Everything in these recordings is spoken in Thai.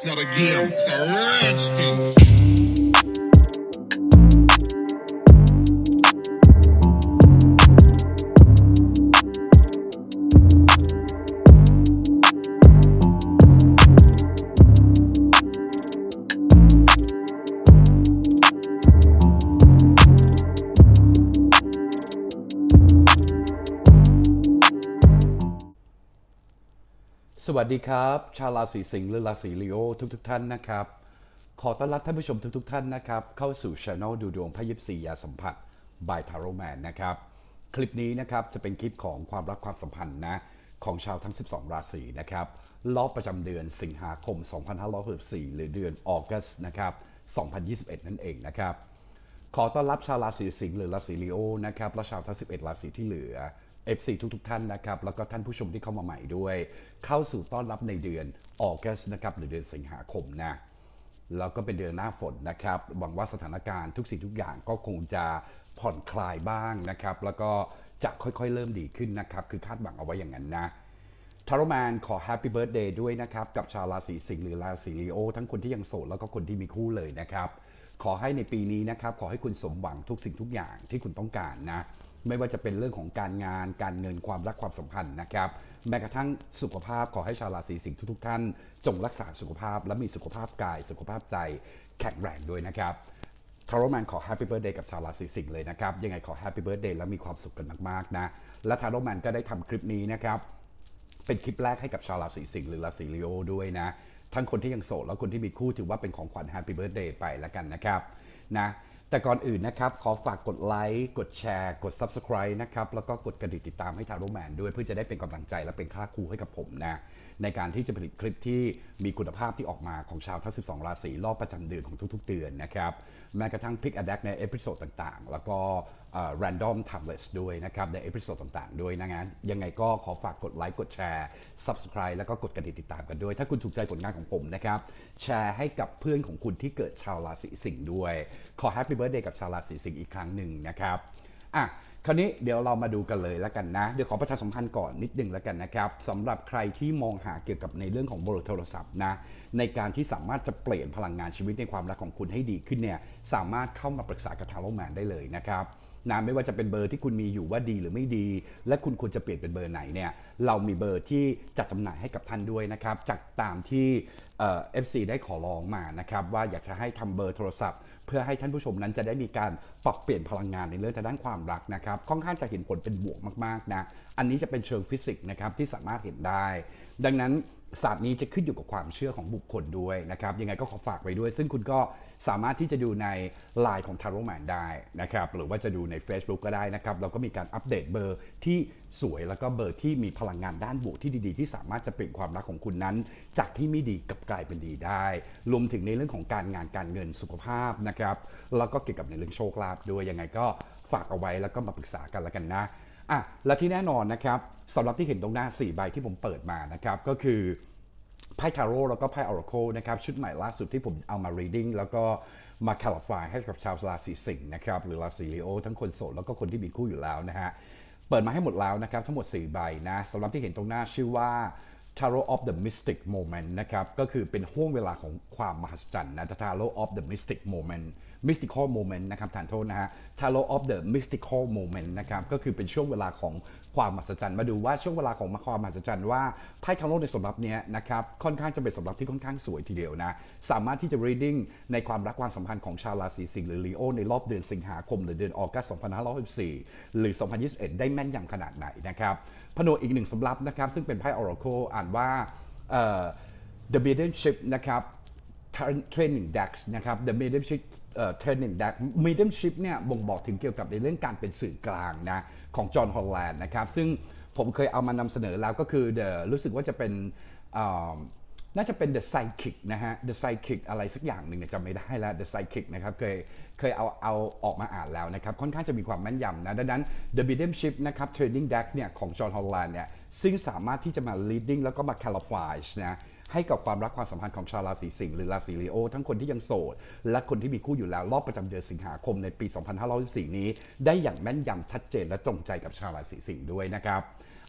It's not a game, it's a rich thing. วัสดีครับ ชาวราศีสิงห์หรือราศีลีโอทุกๆทท่านนะครับ ขอต้อนรับท่านผู้ชมทุกๆทท่านนะครับ เข้าสู่ช anel ดูดวงพยิบสียาสัมผัส by t a r o Man นะครับ คลิปนี้นะครับจะเป็นคลิปของความรักความสัมพันธ์นะของชาวทั้ง 12 ราศีนะครับรอบประจำเดือนสิงหาคม 2564 หรือเดือนออกัสนะครับ 2021 นั่นเองนะครับ ขอต้อนรับชาวราศีสิงห์หรือราศีลีโอนะครับและชาวทั้ง 11 ราศีที่เหลือ FC ทุกๆท่านนะครับ แล้วก็ท่านผู้ชมที่เข้ามาใหม่ด้วย เข้าสู่ต้อนรับในเดือนออกัสนะครับหรือเดือนสิงหาคมนะแล้วก็เป็นเดือนหน้าฝนนะครับหวังว่าสถานการณ์ทุกสิ่งทุกอย่างก็คงจะผ่อนคลายบ้างนะครับ แล้วก็จะค่อยๆ เริ่มดีขึ้นนะครับ คือคาดหวังเอาไว้อย่างนั้นนะทารแมนขอแฮปปี้เบิร์ดเดย์ด้วยนะครับ กับชาวราศีสิงห์หรือราศีลีโอ ทั้งคนที่ยังโสดแล้วก็คนที่มีคู่เลยนะครับ ขอให้ในปีนี้นะครับ ขอให้คุณสมหวังทุกสิ่งทุกอย่างที่คุณต้องการนะ ไม่ว่าจะเป็นเรื่องของการงาน การเงินความรักความสัมพันธ์นะครับ แม้กระทั่งสุขภาพขอให้ชาวราศีสิงห์ทุกๆท่าน จงรักษาสุขภาพและมีสุขภาพกาย สุขภาพใจแข็งแรงด้วยนะครับทารแมนขอแฮปปี้เบิร์ดเดย์กับชาวราศีสิงห์เลยนะครับ ยังไงขอแฮปปี้เบิร์ดเดย์และมีความสุขกันมากๆนะ และทารแมนก็ได้ทำคลิปนี้นะครับ เป็นคลิปแรกให้กับชาวราศีสิงห์หรือราศีลีโอด้วยนะ ทั้งคนที่ยังโสดแล้วคนที่มีคู่ถือว่าเป็นของขวัญแฮปปี้เบิร์ดเดย์ไปแล้วกันนะครับนะ แต่ก่อนอื่นนะครับ ขอฝากกดไลค์กดแชร์ กด Subscribe นะครับ แล้วก็กดกระดิ่งติดตามให้ทาร่แมนด้วยเพื่อจะได้เป็นกำลังใจและเป็นค่าครูให้กับผมนะ ในการที่จะผลิตคลิปที่มีคุณภาพที่ออกมาของชาวทั้ง 12 ราศีรอบประจำเดือนของทุก ๆ เดือนนะครับแม้กระทั่ง Pick a d a c ในเอพิโซดต่างๆ แล้วก็เอ่อ Random Timeless ด้วยนะครับในเอพิโซดต่างๆ ด้วยนะงั้นยังไงก็ขอฝากกดไลค์กดแชร์ Subscribe แล้วก็กดกระดิ่งติดตามกันด้วย ถ้าคุณถูกใจผลงานของผมนะครับแชร์ให้กับเพื่อนของคุณที่เกิดชาวราศีสิงห์ด้วย ขอ Happy Birthday กับชาวราศีสิงห์อีกครั้งหนึ่งนะครับอะ คราวนี้เดี๋ยวเรามาดูกันเลยแล้วกันนะ เดี๋ยวขอประชาสัมพันธ์ก่อนนิดนึงแล้วกันนะครับสำหรับใครที่มองหาเกี่ยวกับในเรื่องของเบอร์โทรศัพท์นะในการที่สามารถจะเปลี่ยนพลังงานชีวิตในความรักของคุณให้ดีขึ้นเนี่ยสามารถเข้ามาปรึกษากับทาโรแมนได้เลยนะครับนะไม่ว่าจะเป็นเบอร์ที่คุณมีอยู่ว่าดีหรือไม่ดี และคุณควรจะเปลี่ยนเป็นเบอร์ไหนเนี่ยเรามีเบอร์ที่จัดจำหน่ายให้กับท่านด้วยนะครับจากตามที่เอ่อฟซีได้ขอร้องมานะครับว่าอยากจะให้ทำเบอร์โทรศัพท์ เพื่อให้ท่านผู้ชมนั้นจะได้มีการปรับเปลี่ยนพลังงานในเรื่องทางด้านความรักนะครับค่อนข้างจะเห็นผลเป็นบวกมากๆนะอันนี้จะเป็นเชิงฟิสิกส์นะครับที่สามารถเห็นได้ ดังนั้น ศาสตร์นี้จะขึ้นอยู่กับความเชื่อของบุคคลด้วยนะครับ ยังไงก็ขอฝากไว้ด้วย ซึ่งคุณก็สามารถที่จะดูใน Line ของ t a r o m a n ได้นะครับ หรือว่าจะดูใน Facebook ก็ได้นะครับ เราก็มีการอัปเดตเบอร์ที่สวยแล้วก็เบอร์ที่มีพลังงานด้านบวกที่ดีๆ ที่สามารถจะเปลี่ยนความรักของคุณนั้น จากที่ไม่ดีกลับกลายเป็นดีได้ รวมถึงในเรื่องของการงานการเงินสุขภาพนะครับแล้วก็เกี่ยวกับในเรื่องโชคลาภด้วยยังไงก็ฝากเอาไว้แล้วก็มาปรึกษากันแล้วกันนะ อะและที่แน่นอนนะครับสำหรับที่เห็นตรงหน้า 4 ใบที่ผมเปิดมานะครับก็คือไพ่ทาโร่แล้วก็ไพ่ออร์โคนะครับชุดใหม่ล่าสุดที่ผมเอามา reading แล้วก็มา clarify ให้กับชาวราศีสิงห์นะครับหรือราศีลีโอทั้งคนโสดแล้วก็คนที่มีคู่อยู่แล้วนะฮะเปิดมาให้หมดแล้วนะครับทั้งหมด 4 ใบนะสำหรับที่เห็นตรงหน้าชื่อว่า Tarot of the Mystic Moment นะครับ ก็คือเป็นห่วงเวลาของความมหัศจรรย์นะ Tarot of the Mystic Moment Mystical Moment นะครับทานโทษนะฮะ Tarot of the Mystical Moment นะครับ ก็คือเป็นช่วงเวลาของ ความมหัศจรรย์มาดูว่าช่วงเวลาของความมหัศจรรย์ว่าไพ่ทาโร่ในสำรับเนี้ยนะครับค่อนข้างจะเป็นสำรับที่ค่อนข้างสวยทีเดียวนะสามารถที่จะ reading ในความรักความสัมพันธ์ของชาวราศีสิงห์หรือลีโอในรอบเดือนสิงหาคม หรือเดือนออกัส2564 หรือ 2021 ได้แม่นยำขนาดไหนนะครับผนวกอีกหนึ่งสำรับนะครับซึ่งเป็นไพ่ Oracle อ่านว่า The Mediumship นะครับ Training Dex นะครับ The Mediumship เอ่อ Training Dex Mediumship เนี่ยบ่งบอกถึงเกี่ยวกับในเรื่องการเป็นสื่อกลางนะของจอห์นฮอลแลนด์นะครับ ซึ่งผมเคยเอามานำเสนอแล้วก็คือ The รู้สึกว่าจะเป็นน่าจะเป็น The Psychic นะฮะ The Psychic อะไรสักอย่างหนึ่งจำไม่ได้แล้ว The Psychic นะครับเคยเคยเอาเอาออกมาอ่านแล้วนะครับ ค่อนข้างจะมีความแม่นยำนะ ดังนั้น The Mediumship นะครับ Training Deck เนี่ยของจอห์นฮอลแลนด์เนี่ยซึ่งสามารถที่จะมา leading แล้วก็มา clarify นะ ให้กับความรักความสัมพันธ์ของชาวราศีสิงห์หรือราศีลีโอทั้งคนที่ยังโสด และคนที่มีคู่อยู่แล้วรอบประจำเดือนสิงหาคมในปี 2564 นี้ ได้อย่างแม่นยำชัดเจนและตรงใจกับชาวราศีสิงห์ด้วยนะครับ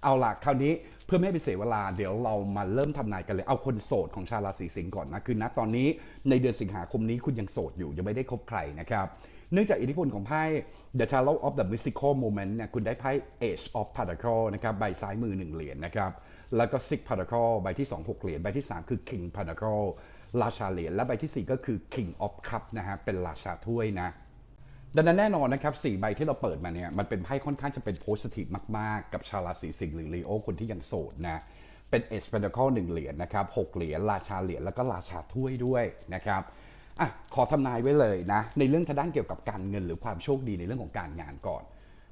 เอาล่ะคราวนี้เพื่อไม่ให้เป็นเสียเวลาเดี๋ยวเรามาเริ่มทำนายกันเลย เอาคนโสดของชาวราศีสิงห์ก่อนนะคือณตอนนี้ในเดือนสิงหาคมนี้คุณยังโสดอยู่ยังไม่ได้คบใครนะครับเนื่องจากอิทธิพลของไพ่ The Tarot of the Mystical Moment เนี่ยคุณได้ไพ่ Age of Pentacle นะครับใบซ้ายมือหนึ่งเหรียญนะครับ แล้วก็ Six Pentacle ใบที่ 2 6 เหรียญ ใบที่ 3 คือ King Pentacle ราชาเหรียญ และใบทีสี่ 4 ก็คือ King of Cup นะฮะ เป็นราชาถ้วยนะดังนั้นแน่นอนนะครับสี่ใบที่เราเปิดมาเนี่ยมันเป็นไพ่ค่อนข้างจะเป็นโพสิทีฟมาก ๆ กับชาวราศีสิงห์หรือลีโอคนที่ยังโสดนะ เป็นเอสเปนเคิลหนึ่งเหรียญนะครับหกเหรียญราชาเหรียญแล้วก็ราชาถ้วยด้วยนะครับอะขอทำนายไว้เลยนะ ในเรื่องทางด้านเกี่ยวกับการเงินหรือความโชคดีในเรื่องของการงานก่อน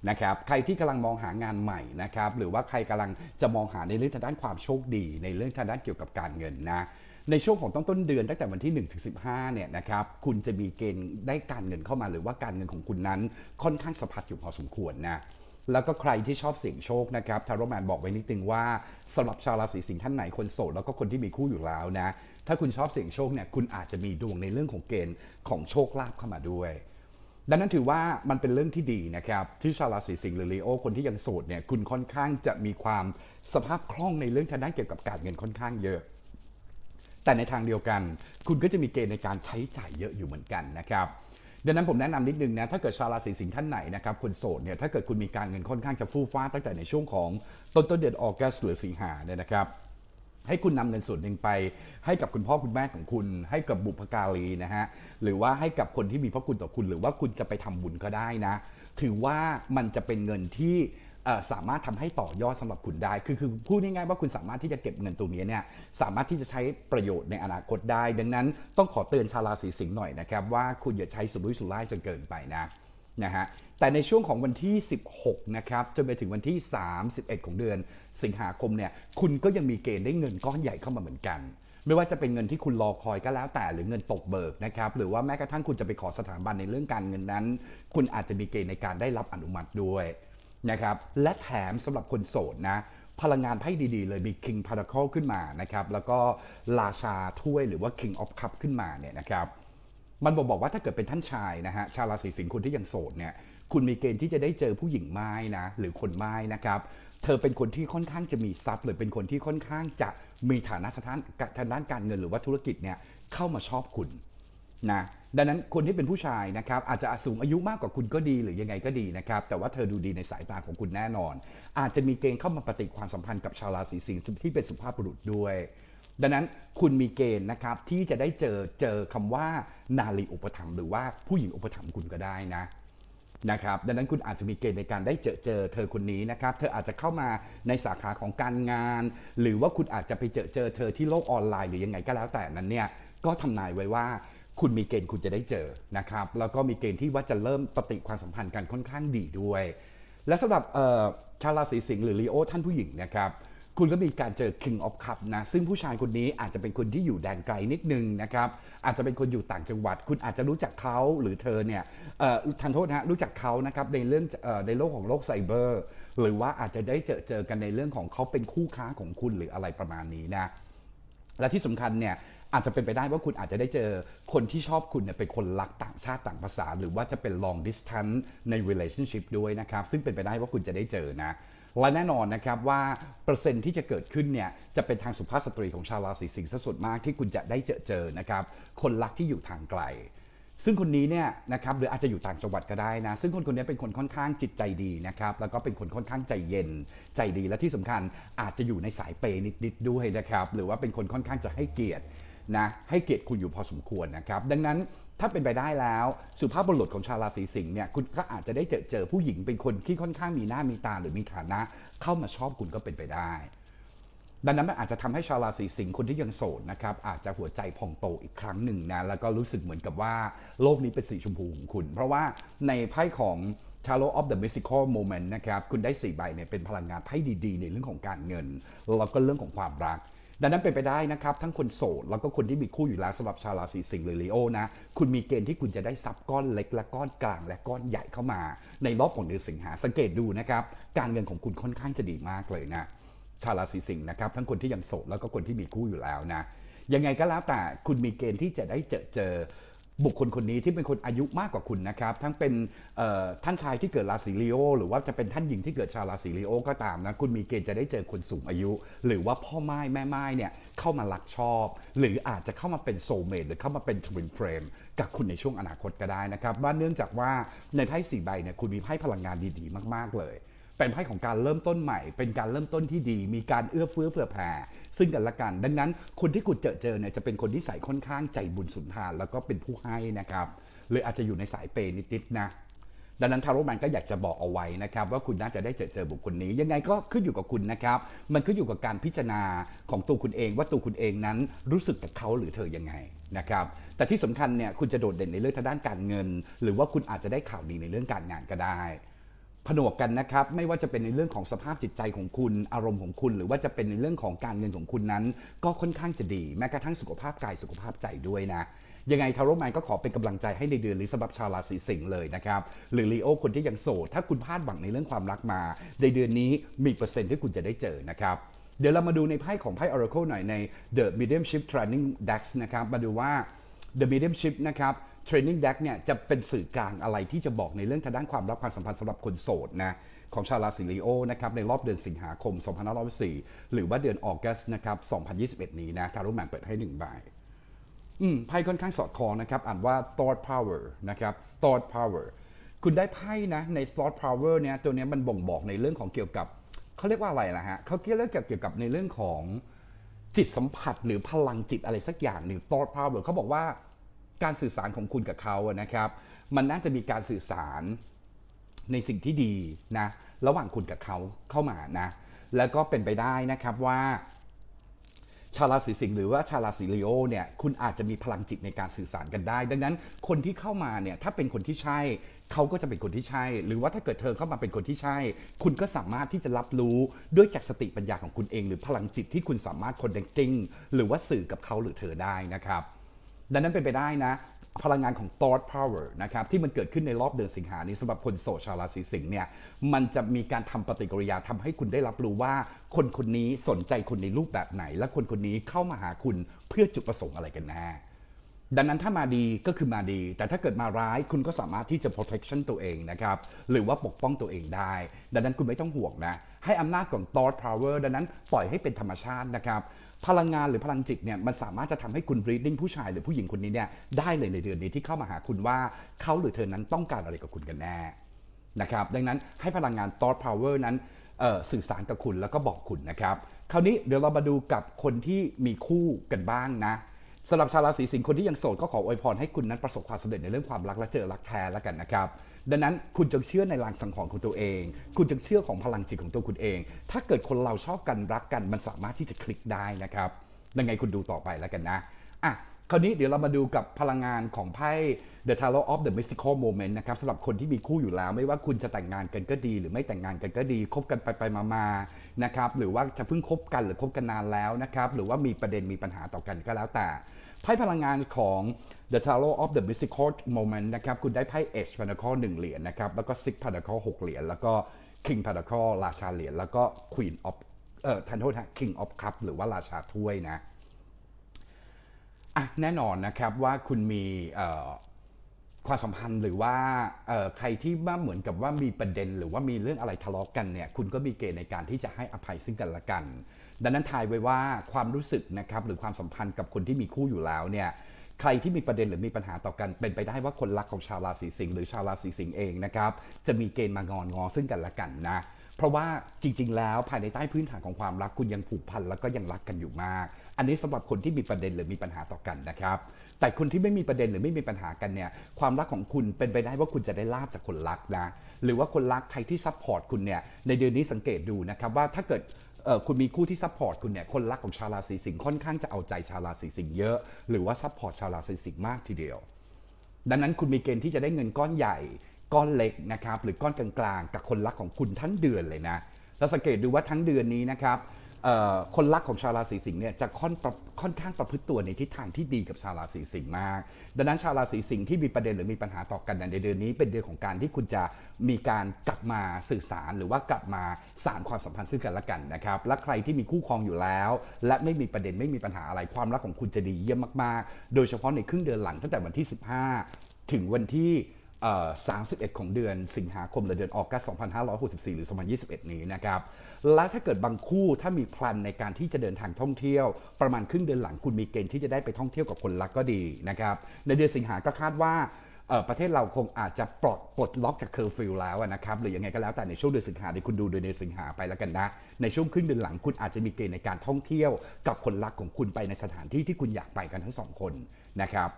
นะครับใครที่กำลังมองหางานใหม่นะครับหรือว่าใครกำลังจะมองหาในเรื่องทางด้านความโชคดี ในเรื่องทางด้านเกี่ยวกับการเงินนะในช่วงของต้นต้นเดือนตั้งแต่วันที่1ถึง15เนี่ยนะครับคุณจะมีเกณฑ์ได้การเงินเข้ามาหรือว่าการเงินของคุณนั้นค่อนข้างสะพัดอยู่พอสมควรนะแล้วก็ใครที่ชอบเสี่ยงโชคนะครับทาโรแมนบอกไว้นิดนึงว่าสำหรับชาวราศีสิงห์ท่านไหนคนโสดแล้วก็คนที่มีคู่อยู่แล้วนะถ้าคุณชอบเสี่ยงโชคเนี่ยคุณอาจจะมีดวงในเรื่องของเกณฑ์ของโชคลาภเข้ามาด้วย ดังนั้นถือว่ามันเป็นเรื่องที่ดีนะครับ ที่ชาวราศีสิงห์หรือลีโอคนที่ยังโสดเนี่ยคุณค่อนข้างจะมีความสภาพคล่องในเรื่องทางด้านเกี่ยวกับการเงินค่อนข้างเยอะแต่ในทางเดียวกัน คุณก็จะมีเกณฑ์ในการใช้จ่ายเยอะอยู่เหมือนกันนะครับดังนั้นผมแนะนำนิดนึงนะถ้าเกิดชาวราศีสิงห์ท่านไหนนะครับคนโสดเนี่ยถ้าเกิดคุณมีการเงินค่อนข้างจะฟู่ฟ้าตั้งแต่ในช่วงของต้นต้นเดือนออกัสหรือสิงหาเนี่ยนะครับ ให้คุณนำเงินส่วนหนึ่งไป ให้กับคุณพ่อคุณแม่ของคุณ ให้กับบุพการีนะฮะหรือว่าให้กับคนที่มีพระคุณต่อคุณ หรือว่าคุณจะไปทำบุญก็ได้นะ ถือว่ามันจะเป็นเงินที่สามารถทำให้ต่อยอดสำหรับคุณได้ คือคือพูดง่ายๆว่าคุณสามารถที่จะเก็บเงินตรงนี้เนี่ยสามารถที่จะใช้ประโยชน์ในอนาคตได้ ดังนั้นต้องขอเตือนชาวราศีสิงห์หน่อยนะครับว่าคุณอย่าใช้สุรุ่ยสุร่ายจนเกินไปนะ นะฮะแต่ในช่วงของวันที่ 16 นะครับ จนไปถึงวันที่ 31 ของเดือน สิงหาคมเนี่ย คุณก็ยังมีเกณฑ์ได้เงินก้อนใหญ่เข้ามาเหมือนกัน ไม่ว่าจะเป็นเงินที่คุณรอคอยก็แล้วแต่หรือเงินตกเบิกนะครับ หรือว่าแม้กระทั่งคุณจะไปขอสถาบันในเรื่องการเงินนั้น คุณอาจจะมีเกณฑ์ในการได้รับอนุมัติด้วยนะครับ และแถมสำหรับคนโสดนะ พลังงานไพ่ดีๆ เลยมี King Pentacle ขึ้นมานะครับ แล้วก็ราชาถ้วยหรือว่า King of Cup ขึ้นมาเนี่ยนะครับ มันบอกบอกว่าถ้าเกิดเป็นท่านชายนะฮะชาวราศีสิงห์คนที่ยังโสดเนี่ยคุณมีเกณฑ์ที่จะได้เจอผู้หญิงไม้นะหรือคนไม้นะครับเธอเป็นคนที่ค่อนข้างจะมีทรัพย์ หรือเป็นคนที่ค่อนข้างจะมีฐานะสถานทางด้านการเงินหรือว่าธุรกิจเนี่ยเข้ามาชอบคุณนะดังนั้นคนที่เป็นผู้ชายนะครับอาจจะสูงอายุมากกว่าคุณก็ดีหรือยังไงก็ดีนะครับแต่ว่าเธอดูดีในสายตาของคุณแน่นอน อาจจะมีเกณฑ์เข้ามาปฏิความสัมพันธ์กับชาวราศีสิงห์ที่เป็นสุภาพบุรุษด้วย ดังนั้นคุณมีเกณฑ์นะครับที่จะได้เจอเจอคำว่านาลีอุปถัมภ์หรือว่าผู้หญิงอุปถัมภ์คุณก็ได้นะนะครับดังนั้นคุณอาจจะมีเกณฑ์ในการได้เจอเจอเธอคนนี้นะครับ เธออาจจะเข้ามาในสาขาของการงาน หรือว่าคุณอาจจะไปเจอเจอเธอที่โลกออนไลน์หรือยังไงก็แล้วแต่นั้นเนี่ยก็ทำนายไว้ว่าคุณมีเกณฑ์คุณจะได้เจอนะครับแล้วก็มีเกณฑ์ที่ว่าจะเริ่มปฏิความสัมพันธ์กันค่อนข้างดีด้วย และสำหรับเอ่อชาวราศีสิงห์หรือลีโอท่านผู้หญิงนะครับ คุณก็มีการเจอ King of Cup นะ ซึ่งผู้ชายคนนี้อาจจะเป็นคนที่อยู่แดนไกลนิดนึงนะครับ อาจจะเป็นคนอยู่ต่างจังหวัด คุณอาจจะรู้จักเขาหรือเธอเนี่ยทันโทษนะฮะรู้จักเขานะครับในเรื่องในโลกของโลกไซเบอร์ หรือว่าอาจจะได้เจอเจอกันในเรื่องของเขาเป็นคู่ค้าของคุณหรืออะไรประมาณนี้นะ และที่สำคัญเนี่ยอาจจะเป็นไปได้ว่าคุณอาจจะได้เจอคนที่ชอบคุณเนี่ยเป็นคนรักต่างชาติต่างภาษา หรือว่าจะเป็น long distance ใน relationship ด้วยนะครับ ซึ่งเป็นไปได้ว่าคุณจะได้เจอนะ และแน่นอนนะครับว่าเปอร์เซ็นต์ที่จะเกิดขึ้นเนี่ยจะเป็นทางสุภาพสตรีของชาวราศีสิงห์ซะส่วนมากที่คุณจะได้เจอเจอนะครับคนรักที่อยู่ทางไกล ซึ่งคนนี้เนี่ยนะครับหรืออาจจะอยู่ต่างจังหวัดก็ได้นะ ซึ่งคนคนนี้เป็นคนค่อนข้างจิตใจดีนะครับแล้วก็เป็นคนค่อนข้างใจเย็น ใจดีและที่สำคัญอาจจะอยู่ในสายเปย์นิดๆด้วยนะครับหรือว่าเป็นคนค่อนข้างจะให้เกียรติ นะให้เกียรติคุณอยู่พอสมควรนะครับ ดังนั้นถ้าเป็นไปได้แล้วสุภาพบุรุษของชาวราศีสิงห์เนี่ยคุณก็อาจจะได้เจอเจอผู้หญิงเป็นคนที่ค่อนข้างมีหน้ามีตาหรือมีฐานะ เข้ามาชอบคุณก็เป็นไปได้ ดังนั้นมันอาจจะทำให้ชาวราศีสิงห์คนที่ยังโสดนะครับอาจจะหัวใจพองโตอีกครั้งหนึ่งนะแล้วก็รู้สึกเหมือนกับว่าโลกนี้เป็นสีชมพูของคุณ เพราะว่าในไพ่ของ Tarot of the Mystical Moment นะครับคุณได้4ใบเนี่ยเป็นพลังงานไพ่ดีๆ ในเรื่องของการเงินแล้วก็เรื่องของความรัก ดังนั้นเป็นไปได้นะครับ ทั้งคนโสดแล้วก็คนที่มีคู่อยู่แล้วสำหรับชาวราศีสิงห์หรือลีโอนะ คุณมีเกณฑ์ที่คุณจะได้ทรัพย์ก้อนเล็กและก้อนกลางและก้อนใหญ่เข้ามา ในรอบของเดือนสิงหาสังเกตดูนะครับ การเงินของคุณค่อนข้างจะดีมากเลยนะชาวราศีสิงห์นะครับ ทั้งคนที่ยังโสดแล้วก็คนที่มีคู่อยู่แล้วนะยังไงก็แล้วแต่คุณมีเกณฑ์ที่จะได้เจอเจอ บุคคลคนนี้ที่เป็นคนอายุมากกว่าคุณนะครับ ทั้งเป็นท่านชายที่เกิดราศีลีโอหรือว่าจะเป็นท่านหญิงที่เกิดชาวราศีลีโอก็ตามนะคุณมีเกณฑ์จะได้เจอคนสูงอายุ หรือว่าพ่อไม้แม่ไม้เนี่ยเข้ามารักชอบ หรืออาจจะเข้ามาเป็นโซเม e หรือเข้ามาเป็นทวินเฟรมกับคุณในช่วงอนาคตก็ได้นะครับว่าเนื่องจากว่าในไพ่สี่ใบเนี่ยคุณมีไพ่พลังงานดีๆ มาก ๆเลย เป็นไพ่ของการเริ่มต้นใหม่ เป็นการเริ่มต้นที่ดี มีการเอื้อเฟื้อเผื่อแผ่ซึ่งกันและกัน ดังนั้นคนที่คุณเจอเจอเนี่ยจะเป็นคนที่ใส่ค่อนข้างใจบุญสุนทาน แล้วก็เป็นผู้ให้นะครับหรืออาจจะอยู่ในสายเปย์นิดๆนะดังนั้นทาโร่แมนก็อยากจะบอกเอาไว้นะครับ ว่าคุณน่าจะได้เจอเจอบุคคลนี้ ยังไงก็ขึ้นอยู่กับคุณนะครับ มันขึ้นอยู่กับการพิจารณาของตัวคุณเอง ว่าตัวคุณเองนั้นรู้สึกกับเขาหรือเธอยังไงนะครับแต่ที่สำคัญเนี่ยคุณจะโดดเด่นในเรื่องทางด้านการเงิน หรือว่าคุณอาจจะได้ข่าวดีในเรื่องการงานก็ได้ ผนวกกันนะครับ ไม่ว่าจะเป็นในเรื่องของสภาพจิตใจของคุณ อารมณ์ของคุณ หรือว่าจะเป็นในเรื่องของการเงินของคุณนั้น ก็ค่อนข้างจะดี แม้กระทั่งสุขภาพกายสุขภาพใจด้วยนะยังไงทาโร่แมนก็ขอเป็นกำลังใจให้ในเดือนนี้สำหรับชาวราศีสิงห์เลยนะครับ หรือลีโอคนที่ยังโสด ถ้าคุณพลาดหวังในเรื่องความรักมา ในเดือนนี้มีเปอร์เซ็นต์ที่คุณจะได้เจอนะครับเดี๋ยวเรามาดูในไพ่ของไพ่ Oracle หน่อยใน The Mediumship Training Dex นะครับ มาดูว่า The Mediumship นะครับ Training Deck เนี่ยจะเป็นสื่อกลางอะไรที่จะบอกในเรื่องทางด้านความรักความสัมพันธ์สำหรับคนโสดนะของชาวราศีลีโอนะครับในรอบเดือนสิงหาคม 2504 หรือว่าเดือนออกัสนะครับ2021 นี้นะทารุแมนเปิดให้หนึ่งใบอืมไพ่ค่อนข้างสอดคล้องนะครับ อ่านว่า thought power นะครับ thought power คุณได้ไพ่นะใน thought power เนี่ยตัวเนี้ยมันบ่งบอกในเรื่องของเกี่ยวกับเขาเรียกว่าอะไรนะฮะเขาเกี่ยวกับเกี่ยวกับในเรื่องของจิตสัมผัสหรือพลังจิตอะไรสักอย่างหนึ่ง thought power เขาบอกว่า การสื่อสารของคุณกับเขาอะนะครับ มันน่าจะมีการสื่อสารในสิ่งที่ดีนะระหว่างคุณกับเขาเข้ามานะแล้วก็เป็นไปได้นะครับว่าชาราศีสิงห์หรือว่าชาราศีลีโอเนี่ยคุณอาจจะมีพลังจิตในการสื่อสารกันได้ ดังนั้นคนที่เข้ามาเนี่ยถ้าเป็นคนที่ใช่เขาก็จะเป็นคนที่ใช่ หรือว่าถ้าเกิดเธอเข้ามาเป็นคนที่ใช่ คุณก็สามารถที่จะรับรู้ด้วยจากสติปัญญาของคุณเอง หรือพลังจิตที่คุณสามารถ connecting หรือว่าสื่อกับเขาหรือเธอได้นะครับ ดังนั้นเป็นไปได้นะ พลังงานของ thought power นะครับที่มันเกิดขึ้นในรอบเดือนสิงหานี้สำหรับคนโสดชาวราศีสิงห์เนี่ยมันจะมีการทำปฏิกิริยาทำให้คุณได้รับรู้ว่า คนคนนี้สนใจคุณในรูปแบบไหน และคนคนนี้เข้ามาหาคุณเพื่อจุดประสงค์อะไรกันแน่ดังนั้นถ้ามาดีก็คือมาดี แต่ถ้าเกิดมาร้ายคุณก็สามารถที่จะ protection ตัวเองนะครับ หรือว่าปกป้องตัวเองได้ ดังนั้นคุณไม่ต้องห่วงนะ ให้อำนาจของ thought power ดังนั้นปล่อยให้เป็นธรรมชาตินะครับ พลังงานหรือพลังจิตเนี่ยมันสามารถจะทำให้คุณ reading ผู้ชายหรือผู้หญิงคนนี้เนี่ยได้เลยในเดือนนี้ที่เข้ามาหาคุณว่าเขาหรือเธอนั้นต้องการอะไรกับคุณกันแน่นะครับดังนั้นให้พลังงาน thought power นั้นสื่อสารกับคุณแล้วก็บอกคุณนะครับ คราวนี้เดี๋ยวเรามาดูกับคนที่มีคู่กันบ้างนะสำหรับชาวราศีสิงห์คนที่ยังโสดก็ขออวยพรให้คุณนั้นประสบความสำเร็จในเรื่องความรักและเจอรักแท้แล้วกันนะครับ ดังนั้นคุณจงเชื่อในลางสังหรณ์ของตัวเอง คุณจงเชื่อของพลังจิตของตัวคุณเอง ถ้าเกิดคนเราชอบกันรักกันมันสามารถที่จะคลิกได้นะครับยังไงคุณดูต่อไปแล้วกันนะอะคราวนี้เดี๋ยวเรามาดูกับพลังงานของไพ่ The Tarot of the Mystical Moment นะครับสำหรับคนที่มีคู่อยู่แล้ว ไม่ว่าคุณจะแต่งงานกันก็ดี หรือไม่แต่งงานกันก็ดีคบกันไปไปมามานะครับหรือว่าจะเพิ่งคบกันหรือคบกันนานแล้วนะครับหรือว่ามีประเด็นมีปัญหาต่อกันก็แล้วแต่ ไพ่พลังงานของ The Tarot of the Mystical Moment นะครับ คุณได้ไพ่ Ace Pentacle 1เหรียญนะครับ แล้วก็ Six Pentacle 6เหรียญ แล้วก็ King Pentacle ราชาเหรียญ แล้วก็ Queen of เอ่อทันโทษฮะ King of Cup หรือว่าราชาถ้วยนะอะแน่นอนนะครับว่าคุณมีเอ่อความสัมพันธ์หรือว่าเอ่อใครที่ว่าเหมือนกับว่ามีประเด็น หรือว่ามีเรื่องอะไรทะเลาะกันเนี่ยคุณก็มีเกณฑ์ในการที่จะให้อภัยซึ่งกันและกัน ดังนั้นทายไว้ว่าความรู้สึกนะครับหรือความสัมพันธ์กับคนที่มีคู่อยู่แล้วเนี่ยใครที่มีประเด็นหรือมีปัญหาต่อกันเป็นไปได้ว่าคนรักของชาวราศีสิงห์หรือชาวราศีสิงห์เองนะครับจะมีเกณฑ์มางอนงอซึ่งกันและกันนะเพราะว่าจริง ๆ แล้วภายในใต้พื้นฐานของความรักคุณยังผูกพันแล้วก็ยังรักกันอยู่มาก อันนี้สำหรับคนที่มีประเด็นหรือมีปัญหาต่อกันนะครับ แต่คนที่ไม่มีประเด็นหรือไม่มีปัญหากันเนี่ยความรักของคุณเป็นไปได้ว่าคุณจะได้ลาบจากคนรักนะหรือว่าคนรักใครที่ซัพพอร์ตคุณเนี่ยในเดือนนี้สังเกตดูนะครับว่าถ้าเกิด คุณมีคู่ที่ซัพพอร์ตคุณเนี่ยคนรักของชาวราศีสิงห์ค่อนข้างจะเอาใจชาวราศีสิงห์เยอะ หรือว่าซัพพอร์ตชาวราศีสิงห์มากทีเดียว ดังนั้นคุณมีเกณฑ์ที่จะได้เงินก้อนใหญ่ก้อนเล็กนะครับหรือก้อนกลางๆ กับคนรักของคุณทั้งเดือนเลยนะแล้วสังเกตดูว่าทั้งเดือนนี้นะครับ คนรักของชาวราศีสิงห์เนี่ยจะค่อนค่อนข้างประพฤติตัวในทิศทางที่ดีกับชาวราศีสิงห์มาก ดังนั้นชาวราศีสิงห์ที่มีประเด็นหรือมีปัญหาต่อกันในเดือนนี้ เป็นเดือนของการที่คุณจะมีการกลับมาสื่อสารหรือว่ากลับมาสานความสัมพันธ์ซึ่งกันและกันนะครับและใครที่มีคู่ครองอยู่แล้ว และไม่มีประเด็นไม่มีปัญหาอะไรความรักของคุณจะดีเยี่ยมมากๆ โดยเฉพาะในครึ่งเดือนหลังตั้งแต่วันที่ 15 ถึงวันที่เอ่อ31 ของเดือนสิงหาคมหรือเดือนออกกัส 2564 หรือ 2021 นี้นะครับ และถ้าเกิดบางคู่ถ้ามีแพลนในการที่จะเดินทางท่องเที่ยว ประมาณครึ่งเดือนหลังคุณมีเกณฑ์ที่จะได้ไปท่องเที่ยวกับคนรักก็ดีนะครับในเดือนสิงหาก็คาดว่าประเทศเราคงอาจจะปลดปลดล็อกจากเคอร์ฟิวแล้วนะครับหรือยังไงก็แล้วแต่ในช่วงเดือนสิงหาเดี๋ยวคุณดูเดือนสิงหาไปแล้วกันนะ ในช่วงครึ่งเดือนหลังคุณอาจจะมีเกณฑ์ในการท่องเที่ยว กับคนรักของคุณไปในสถานที่ที่คุณอยากไปกันทั้งสองคนนะครับ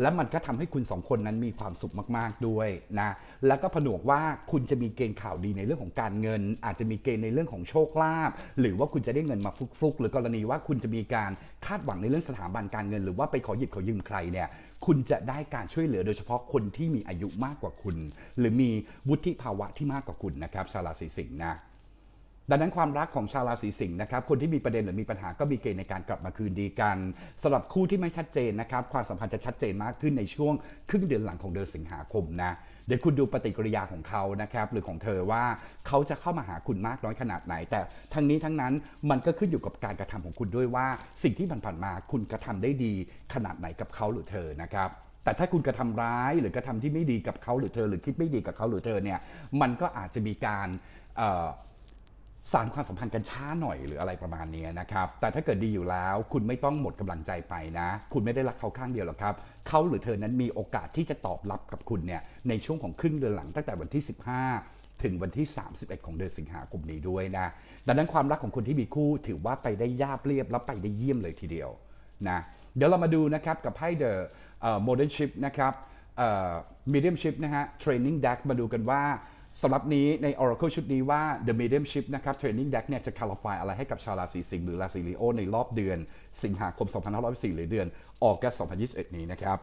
และมันก็ทำให้คุณสองคนนั้นมีความสุขมาก ๆ ด้วยนะ แล้วก็ผนวกว่าคุณจะมีเกณฑ์ข่าวดีในเรื่องของการเงิน อาจจะมีเกณฑ์ในเรื่องของโชคลาภ หรือว่าคุณจะได้เงินมาฟุกๆ หรือกรณีว่าคุณจะมีการคาดหวังในเรื่องสถาบันการเงิน หรือว่าไปขอหยิบขอยืมใครเนี่ย คุณจะได้การช่วยเหลือโดยเฉพาะคนที่มีอายุมากกว่าคุณ หรือมีวุฒิภาวะที่มากกว่าคุณนะครับ ชาวราศีสิงห์นะ ดังนั้นความรักของชาวราศีสิงห์นะครับคนที่มีประเด็นหรือมีปัญหาก็มีเกณฑ์ในการกลับมาคืนดีกันสำหรับคู่ที่ไม่ชัดเจนนะครับความสัมพันธ์จะชัดเจนมากขึ้นในช่วงครึ่งเดือนหลังของเดือนสิงหาคมนะเดี๋ยวคุณดูปฏิกิริยาของเขานะครับหรือของเธอว่าเขาจะเข้ามาหาคุณมากน้อยขนาดไหน แต่ทั้งนี้ทั้งนั้นมันก็ขึ้นอยู่กับการกระทำของคุณด้วยว่า สิ่งที่ผ่านๆมาคุณกระทำได้ดีขนาดไหนกับเขาหรือเธอนะครับแต่ถ้าคุณกระทำร้ายหรือกระทำที่ไม่ดีกับเขาหรือเธอ หรือคิดไม่ดีกับเขาหรือเธอเนี่ยมันก็อาจจะมีการ สารความสัมพันธ์กันช้าหน่อยหรืออะไรประมาณนี้นะครับ แต่ถ้าเกิดดีอยู่แล้ว คุณไม่ต้องหมดกำลังใจไปนะ คุณไม่ได้รักเขาข้างเดียวหรอกครับ เขาหรือเธอนั้นมีโอกาสที่จะตอบรับกับคุณเนี่ยในช่วงของครึ่งเดือนหลังตั้งแต่วันที่ 15 ถึงวันที่ 31 ของเดือนสิงหาคมนี้ด้วยนะ ดังนั้นความรักของคนที่มีคู่ถือว่าไปได้ยาบเรียบและไปได้เยี่ยมเลยทีเดียวนะ เดี๋ยวเรามาดูนะครับกับไพ่ The เอ่อ Modern Ship นะครับเอ่อ Medium Ship นะฮะ Training Deck มาดูกันว่า สำหรับนี้ใน Oracle ชุดนี้ว่า The Medium Ship นะครับ Training Deck เนี่ยจะ clarify อะไรให้กับชาวราศีสิงห์หรือราศีลีโอในรอบเดือน สิงหาคม 2564หรือเดือนออกกัส2021 นี้นะครับ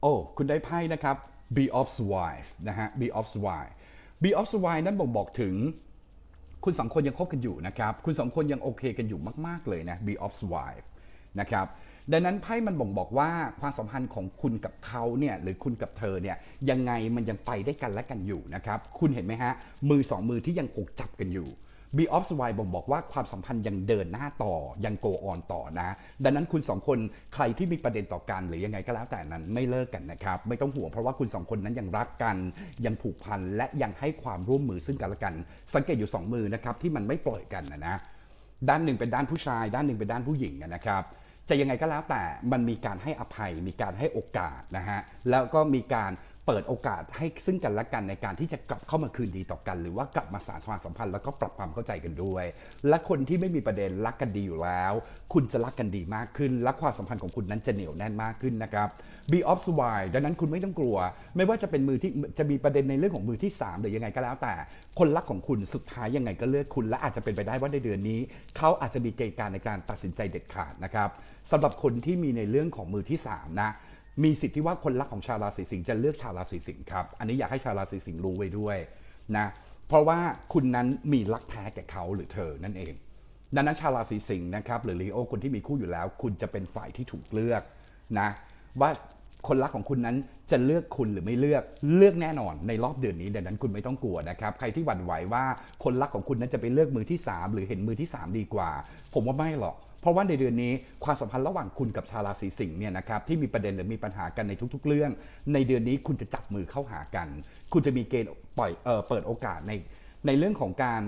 โอ้ คุณได้ไพ่นะครับ Be of Wife นะฮะ Be of Wife Be of Wife นั้นบ่งบอกถึงคุณสองคนยังคบกันอยู่นะครับ คุณสองคนยังโอเคกันอยู่มาก ๆ เลยนะ Be of Wife นะครับ ดังนั้นไพ่มันบ่งบอกว่าความสัมพันธ์ของคุณกับเขาเนี่ยหรือคุณกับเธอเนี่ยยังไงมันยังไปได้กันและกันอยู่นะครับ คุณเห็นไหมฮะ มือสองมือที่ยังอกจับกันอยู่ Be of Wife บ่งบอกว่าความสัมพันธ์ยังเดินหน้าต่อยังโกออนต่อนะ ดังนั้นคุณสองคนใครที่มีประเด็นต่อกันหรือยังไงก็แล้วแต่นั้นไม่เลิกกันนะครับ ไม่ต้องห่วงเพราะว่าคุณสองคนนั้นยังรักกัน ยังผูกพันและยังให้ความร่วมมือซึ่งกันและกัน สังเกตอยู่สองมือนะครับที่มันไม่ปล่อยกันนะนะด้านหนึ่งเป็นด้านผู้ชาย ด้านหนึ่งเป็นด้านผู้หญิงนะครับ จะยังไงก็แล้วแต่มันมีการให้อภัยมีการให้โอกาสนะฮะแล้วก็มีการ เปิดโอกาสให้ซึ่งกันและกันในการที่จะกลับเข้ามาคืนดีต่อกัน หรือว่ากลับมาสานความสัมพันธ์แล้วก็ปรับความเข้าใจกันด้วย และคนที่ไม่มีประเด็นรักกันดีอยู่แล้ว คุณจะรักกันดีมากขึ้น และความสัมพันธ์ของคุณนั้นจะเหนียวแน่นมากขึ้นนะครับ Be of s w i ดังนั้นคุณไม่ต้องกลัว ไม่ว่าจะเป็นมือที่จะมีประเด็นในเรื่องของมือที่สามหรือยังไงก็แล้วแต่ คนรักของคุณสุดท้ายยังไงก็เลือกคุณ และอาจจะเป็นไปได้ว่าในเดือนนี้ เขาอาจจะมีเกณฑ์การในการตัดสินใจเด็ดขาดนะครับสำหรับคนที่มีในเรื่องของมือที่สามนะ มีสิทธิ์ที่ว่าคนรักของชาวราศีสิงห์จะเลือกชาวราศีสิงห์ครับ อันนี้อยากให้ชาวราศีสิงห์รู้ไว้ด้วยนะ เพราะว่าคุณนั้นมีรักแท้แก่เขาหรือเธอนั่นเอง ดังนั้นชาวราศีสิงห์นะครับหรือลีโอคนที่มีคู่อยู่แล้ว คุณจะเป็นฝ่ายที่ถูกเลือกนะว่าคนรักของคุณนั้นจะเลือกคุณหรือไม่เลือกเลือกแน่นอนในรอบเดือนนี้ดังนั้นคุณไม่ต้องกลัวนะครับ ใครที่หวั่นไหวว่าคนรักของคุณนั้นจะไปเลือกมือที่สามหรือเห็นมือที่สามดีกว่า ผมว่าไม่หรอก เพราะว่าในเดือนนี้ความสัมพันธ์ระหว่างคุณกับชาวราศีสิงห์เนี่ยนะครับที่มีประเด็นหรือมีปัญหากันในทุก ๆ เรื่อง ในเดือนนี้คุณจะจับมือเข้าหากัน คุณจะมีเกณฑ์ปล่อยเออเปิดโอกาสในในเรื่องของการ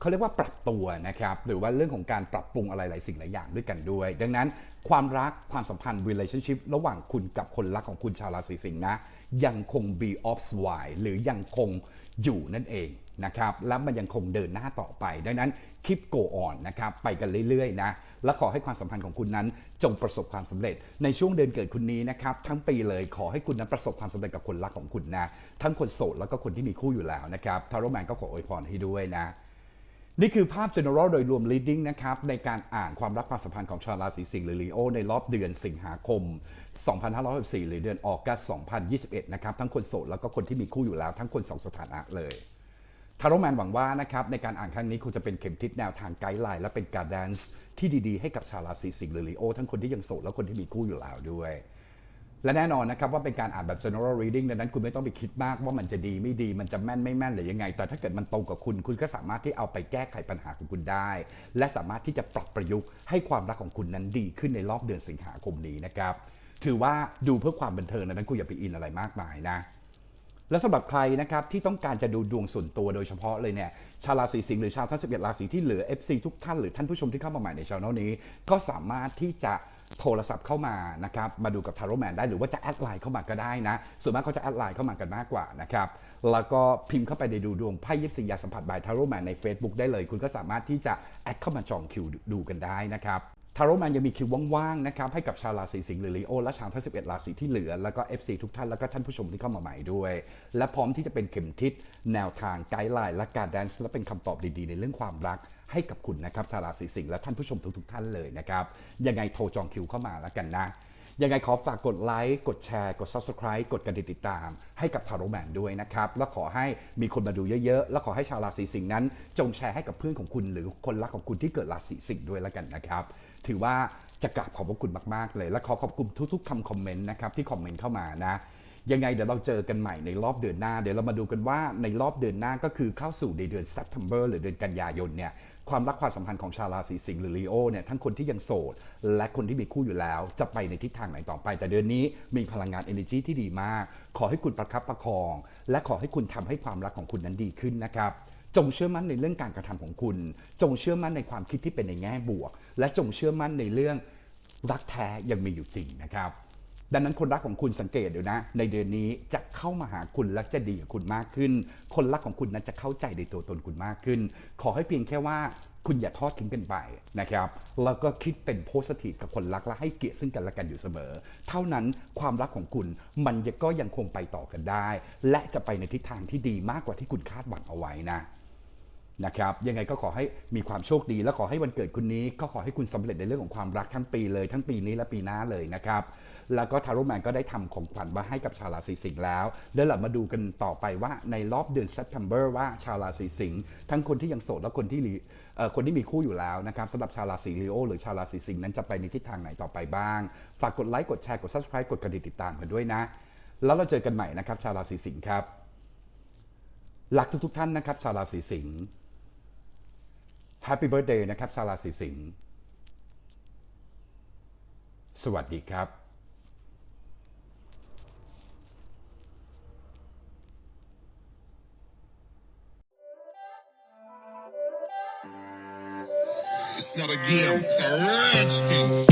เขาเรียกว่าปรับตัวนะครับหรือว่าเรื่องของการปรับปรุงอะไรหลายสิ่งหลายอย่างด้วยกันด้วย ดังนั้นความรักความสัมพันธ์ relationship ระหว่างคุณกับคนรักของคุณชาวราศีสิงห์นะ ยังคง be of s w i หรือยังคงอยู่นั่นเอง นะครับและมันยังคงเดินหน้าต่อไป ดังนั้น keep go on นนะครับไปกันเรื่อยๆนะและขอให้ความสัมพันธ์ของคุณนั้นจงประสบความสำเร็จ ในช่วงเดือนเกิดคุณนี้นะครับทั้งปีเลยขอให้คุณนั้นประสบความสำเร็จกับคนรักของคุณนะทั้งคนโสดแล้วก็คนที่มีคู่อยู่แล้วนะครับทาโรแมนก็ขออวยพรให้ด้วยนะนี่คือภาพ general โดยรวม leading นะครับ ในการอ่านความรักความสัมพันธ์ของชาวราศีสิงห์หรือลีโอ ในรอบเดือนสิงหาคม 2564 หรือเดือนออกกัส 2021 นะครับ ทั้งคนโสดแล้วก็คนที่มีคู่อยู่แล้ว ทั้งคนสองสถานะเลย ทาร์โรแมนหวังว่านะครับในการอ่านครั้งนี้คงจะเป็นเข็มทิศแนวทางไกด์ไลน์และเป็นการแดนซ์ที่ดีๆ ให้กับชาวราศีสิงห์หรือลีโอทั้งคนที่ยังโสดและคนที่มีคู่อยู่แล้วด้วย และแน่นอนนะครับว่าเป็นการอ่านแบบ general reading ดังนั้นคุณไม่ต้องไปคิดมากว่ามันจะดีไม่ดี มันจะแม่นไม่แม่นหรือยังไง แต่ถ้าเกิดมันตรงกับคุณคุณก็สามารถที่เอาไปแก้ไขปัญหาของคุณได้ และสามารถที่จะปรับประยุกต์ให้ความรักของคุณนั้นดีขึ้นในรอบเดือนสิงหาคมนี้นะครับถือว่าดูเพื่อความบันเทิงดังนั้นคุณอย่าไปอินอะไรมากมายนะ และสำหรับใครนะครับที่ต้องการจะดูดวงส่วนตัวโดยเฉพาะเลยเนี่ยชาวราศีสิงห์หรือชาวทั้ง 11 ราศีที่เหลือ FC ทุกท่านหรือท่านผู้ชมที่เข้ามาใหม่ในช่องนี้ ก็สามารถที่จะโทรศัพท์เข้ามานะครับมาดูกับทาโรแมนได้หรือว่าจะแอดไลน์เข้ามาก็ได้นะส่วนมากเขาจะแอดไลน์เข้ามากันมากกว่านะครับแล้วก็พิมพ์เข้าไปในดูดวงไพ่ยิปซียาสัมผัสบายทาโรแมนใน Facebook ได้เลย คุณก็สามารถที่จะแอดเข้ามาจองคิวดูกันได้นะครับ ทาโรแมนยังมีคิวว่างๆนะครับให้กับชาวราศีสิงห์หรือลีโอและชาวทั้ง 11 ราศีที่เหลือ แล้วก็ FC ทุกท่านแล้วก็ท่านผู้ชมที่เข้ามาใหม่ด้วย และพร้อมที่จะเป็นเข็มทิศแนวทางไกด์ไลน์และการแดนซ์และเป็นคำตอบดีๆ ในเรื่องความรักให้กับคุณนะครับชาวราศีสิงห์และท่านผู้ชมทุกๆท่านเลยนะครับยังไงโทรจองคิวเข้ามาแล้วกันนะยังไงขอฝากกดไลค์ กดแชร์ กด Subscribe กดกระดิ่งติดตาม ให้กับทาโรแมนด้วยนะครับ แล้วขอให้มีคนมาดูเยอะๆ แล้วขอให้ชาวราศีสิงห์นั้น จงแชร์ให้กับเพื่อนของคุณหรือคนรักของคุณที่เกิดราศีสิงห์ด้วยแล้วกันนะครับ ถือว่าจะกราบขอบพระคุณมากๆเลย และขอขอบคุณทุก ๆคำคอมเมนต์นะครับที่คอมเมนต์เข้ามานะยังไงเดี๋ยวเราเจอกันใหม่ในรอบเดือนหน้า เดี๋ยวเรามาดูกันว่าในรอบเดือนหน้าก็คือเข้าสู่ในเดือน September หรือเดือนกันยายนเนี่ยความรักความสัมพันธ์ของชาวราศีสิงห์หรือลีโอเนี่ยทั้งคนที่ยังโสด และคนที่มีคู่อยู่แล้ว จะไปในทิศทางไหนต่อไป แต่เดือนนี้มีพลังงาน energy ที่ดีมาก ขอให้คุณประคับประคอง และขอให้คุณทำให้ความรักของคุณนั้นดีขึ้นนะครับ จงเชื่อมั่นในเรื่องการกระทำของคุณ จงเชื่อมั่นในความคิดที่เป็นในแง่บวก และจงเชื่อมั่นในเรื่องรักแท้ยังมีอยู่จริงนะครับ ดังนั้นคนรักของคุณสังเกตดูนะ ในเดือนนี้จะเข้ามาหาคุณและจะดีกับคุณมากขึ้น คนรักของคุณนั้นจะเข้าใจในตัวตนคุณมากขึ้น ขอให้เพียงแค่ว่าคุณอย่าทอดทิ้งกันไปนะครับ แล้วก็คิดเป็นโพสทีฟกับคนรักและให้เกียรติซึ่งกันและกันอยู่เสมอ เท่านั้นความรักของคุณมันก็ยังคงไปต่อกันได้ และจะไปในทิศทางที่ดีมากกว่าที่คุณคาดหวังเอาไว้นะ นะครับยังไงก็ขอให้มีความโชคดี และขอให้วันเกิดคุณนี้ ก็ขอให้คุณสำเร็จในเรื่องของความรักทั้งปีเลย ทั้งปีนี้และปีหน้าเลยนะครับแล้วก็ทาโรแมนก็ได้ทำของขวัญมาให้กับชาวราศีสิงห์แล้ว แล้วเรามาดูกันต่อไปว่าในรอบเดือน September ว่าชาวราศีสิงห์ทั้งคนที่ยังโสดและคนที่คนที่มีคู่อยู่แล้วนะครับสำหรับชาวราศีลีโอหรือชาวราศีสิงห์นั้นจะไปในทิศทางไหนต่อไปบ้าง ฝากกดไลค์กดแชร์กด subscribe กดกระดิ่งติดตามกันด้วยนะ แล้วเราเจอกันใหม่นะครับชาวราศีสิงห์ครับรักทุกๆท่านนะครับชาวราศีสิงห์ แฮปปี้เบิร์ดเดย์นะครับซาลาสีสิงห์สวัสดีครับ It's not a game, it's a rich thing.